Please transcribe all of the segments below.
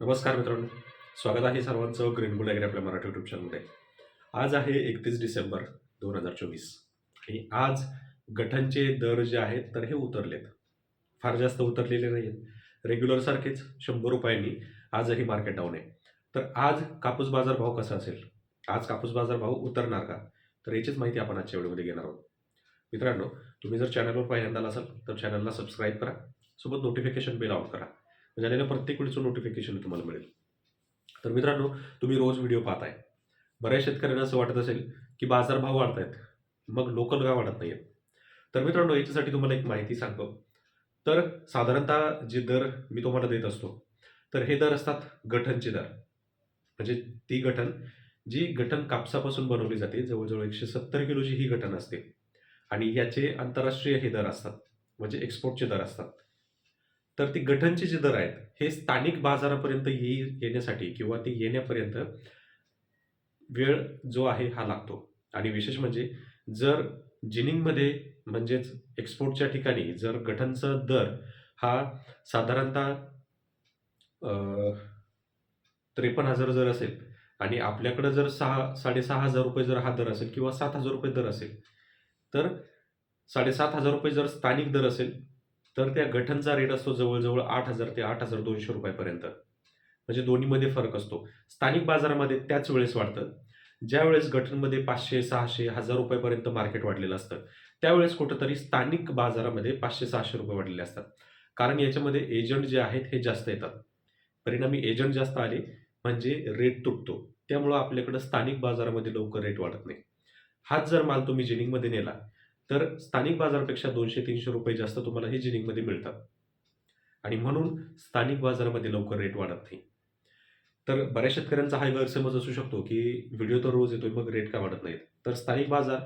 नमस्कार मित्रांनो. स्वागत आहे सर्वांचं ग्रीनबुल ॲग्री आपल्या मराठी युट्यूब चॅनलमध्ये आज आहे एकतीस डिसेंबर दोन हजार चोवीस. आणि आज गठांचे दर जे आहेत तर हे उतरलेत. फार जास्त उतरलेले नाही आहेत रेग्युलरसारखेच शंभर रुपयांनी आजही मार्केट डाऊन आहे. तर आज कापूस बाजार भाव कसा असेल? आज कापूस बाजार भाव उतरणार का? तर याचीच माहिती आपण आजच्या व्हिडिओमध्ये घेणार आहोत. मित्रांनो तुम्ही जर चॅनलवर पहिल्यांदा असाल तर चॅनलला सबस्क्राईब करा. सोबत नोटिफिकेशन बेल ऑन करा. म्हणजे आलेल्या प्रत्येक वेळीचं नोटिफिकेशन तुम्हाला मिळेल. तर मित्रांनो तुम्ही रोज व्हिडिओ पाहताय. बऱ्याच शेतकऱ्यांना असं वाटत असेल की बाजारभाव वाढत आहेत मग लोकल का वाढत नाही तर मित्रांनो याच्यासाठी तुम्हाला एक माहिती सांगतो. तर साधारणतः जे दर मी तुम्हाला देत असतो तर हे दर असतात गठनचे दर. म्हणजे ती गठन जी गठन कापसापासून बनवली जाते जवळजवळ एकशे सत्तर किलोची ही गठन असते. आणि याचे आंतरराष्ट्रीय हे दर असतात. म्हणजे एक्सपोर्टचे दर असतात. तर ती गठनचे जे दर आहेत हे स्थानिक बाजारापर्यंत येई येण्यासाठी किंवा ते येण्यापर्यंत वेळ जो आहे हा लागतो. आणि विशेष म्हणजे जर जिनिंगमध्ये म्हणजेच एक्सपोर्टच्या ठिकाणी जर गठनचा दर हा साधारणतः त्रेपन्न हजार जर असेल आणि आपल्याकडं जर सहा साडेसहा हजार रुपये जर हा दर असेल किंवा सात हजार रुपये दर असेल तर साडेसात हजार रुपये जर स्थानिक दर असेल तर त्या गठनचा रेट असतो जवळजवळ आठ हजार ते आठ हजार दोनशे रुपयापर्यंत. म्हणजे दोन्हीमध्ये फरक असतो. स्थानिक बाजारामध्ये त्याच वेळेस वाढतं. ज्या वेळेस गठनमध्ये पाचशे सहाशे हजार रुपयापर्यंत मार्केट वाढलेलं असतं त्यावेळेस कुठंतरी स्थानिक बाजारामध्ये पाचशे सहाशे रुपये वाढलेले असतात. कारण याच्यामध्ये एजंट जे आहेत हे जास्त येतात. परिणामी एजंट जास्त आले म्हणजे रेट तुटतो. त्यामुळं आपल्याकडं स्थानिक बाजारामध्ये लवकर रेट वाढत नाही. हाच जर माल तुम्ही जिनिंगमध्ये नेला तर स्थानिक बाजारापेक्षा दोनशे तीनशे रुपये जास्त तुम्हाला हे जिनिंगमध्ये मिळतात. आणि म्हणून स्थानिक बाजारामध्ये लवकर रेट वाढत नाही. तर बऱ्याच शेतकऱ्यांचा हा गैरसमज असू शकतो की व्हिडिओ तर रोज येतोय मग रेट का वाढत नाहीत? तर स्थानिक बाजार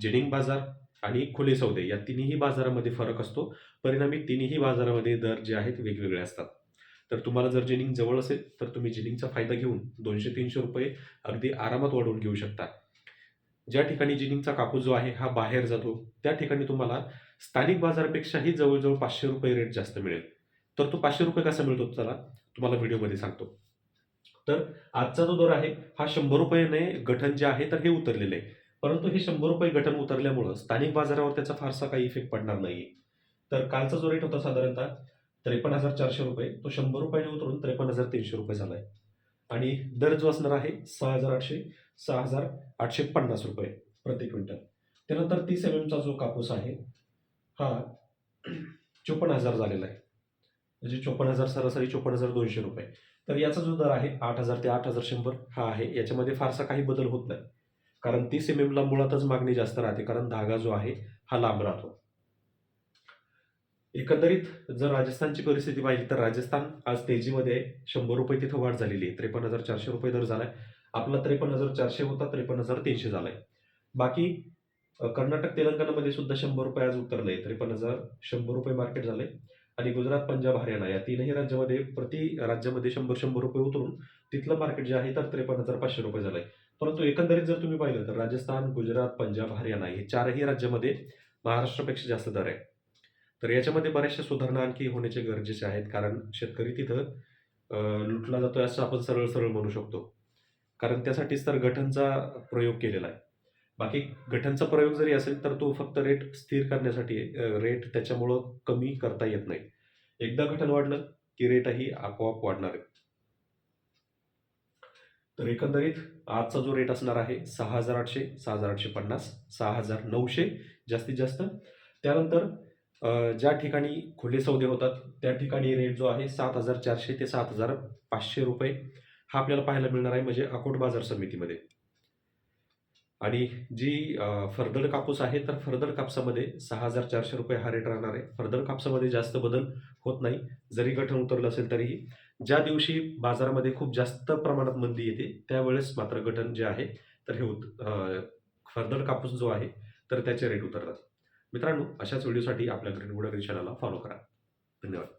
जिनिंग बाजार आणि खुले सौदे या तिन्ही बाजारामध्ये फरक असतो. परिणामी तिन्ही बाजारामध्ये दर जे आहेत वेगवेगळे असतात. तर तुम्हाला जर जिनिंग जवळ असेल तर तुम्ही जिनिंगचा फायदा घेऊन दोनशे तीनशे रुपये अगदी आरामात वाढवून घेऊ शकता. ज्या ठिकाणी जिनिंगचा कापूस जो आहे हा बाहेर जातो त्या ठिकाणी तुम्हाला स्थानिक बाजारापेक्षाही जवळजवळ पाचशे रुपये रेट जास्त मिळेल. तर तो पाचशे रुपये कसा मिळतो चला तुम्हाला व्हिडिओमध्ये सांगतो. तर आजचा जो दर आहे हा शंभर रुपयाने गठन जे आहे तर हे उतरलेलं आहे. परंतु हे शंभर रुपये गठन उतरल्यामुळं स्थानिक बाजारावर त्याचा फारसा काही इफेक्ट पडणार नाही तर कालचा जो रेट होता साधारणतः त्रेपन्न हजार चारशे रुपये तो शंभर रुपयाने उतरून त्रेपन्न हजार तीनशे रुपये झाला आहे आणि दर जो असणार आहे सहा हजार आठशे सहा हजार आठशे पन्नास रुपये प्रति क्विंटल. त्यानंतर तीस एम एमचा जो कापूस आहे हा चोपन्न हजार झालेला आहे. म्हणजे चोपन्न हजार सरासरी चोपन्न हजार दोनशे रुपये. तर याचा जो दर आहे आठ हजार ते आठ हजार शंभर हा आहे. याच्यामध्ये फारसा काही बदल होत नाही. कारण तीस एम एमला मुळातच मागणी जास्त राहते कारण धागा जो आहे हा लांब राहतो. एकंदरीत जर राजस्थानची परिस्थिती पाहिली तर राजस्थान आज तेजीमध्ये शंभर रुपये तिथं वाढ झालेली आहे. त्रेपन्न हजार चारशे रुपये दर झालाय. आपला त्रेपन्न हजार चारशे होता त्रेपन्न हजार तीनशे झालाय. बाकी कर्नाटक तेलंगणामध्ये सुद्धा शंभर रुपये आज उतरले त्रेपन्न हजार शंभर रुपये मार्केट झाले. आणि गुजरात पंजाब हरियाणा या तीनही राज्यामध्ये प्रति राज्यामध्ये शंभर शंभर रुपये उतरून तिथलं मार्केट जे आहे तर त्रेपन्न हजार पाचशे रुपये झालंय. परंतु एकंदरीत जर तुम्ही पाहिलं तर राजस्थान गुजरात पंजाब हरियाणा हे चारही राज्यामध्ये महाराष्ट्रापेक्षा जास्त दर आहे. तर याच्यामध्ये बऱ्याचशा सुधारणा आणखी होण्याचे गरजेचे आहेत कारण शेतकरी तिथं लुटला जातोय असं आपण सरळ सरळ म्हणू शकतो. कारण त्यासाठीच तर गठनचा प्रयोग केलेला आहे. बाकी गठनचा प्रयोग जरी असेल तर तो फक्त रेट स्थिर करण्यासाठी रेट त्याच्यामुळं कमी करता येत नाही. एकदा गठन वाढलं की रेटही आपोआप वाढणार आहे. तर एकंदरीत आजचा जो रेट असणार आहे सहा हजार आठशे सहा हजार आठशे पन्नास सहा हजार नऊशे जास्तीत जास्त. त्यानंतर ज्या ठिकाणी खुले सौदे होतात त्या ठिकाणी रेट जो आहे सात हजार चारशे ते सात हजार पाचशे रुपये हा आपल्याला पाहायला मिळणार आहे म्हणजे अकोट बाजार समितीमध्ये. आणि जी अ, कापूस आहे तर फरदड कापसामध्ये सहा हजार चारशे रुपये हा रेट राहणार आहे. फरदड कापसामध्ये जास्त बदल होत नाही. जरी गठन उतरलं असेल तरीही ज्या दिवशी बाजारामध्ये खूप जास्त प्रमाणात मंदी येते त्यावेळेस मात्र गठन जे आहे तर हे उत अ, कापूस जो आहे तर त्याचे रेट उतरतात. मित्रांनो अशाच व्हिडिओसाठी आपल्या ग्रीनवूड चॅनलला फॉलो करा. धन्यवाद.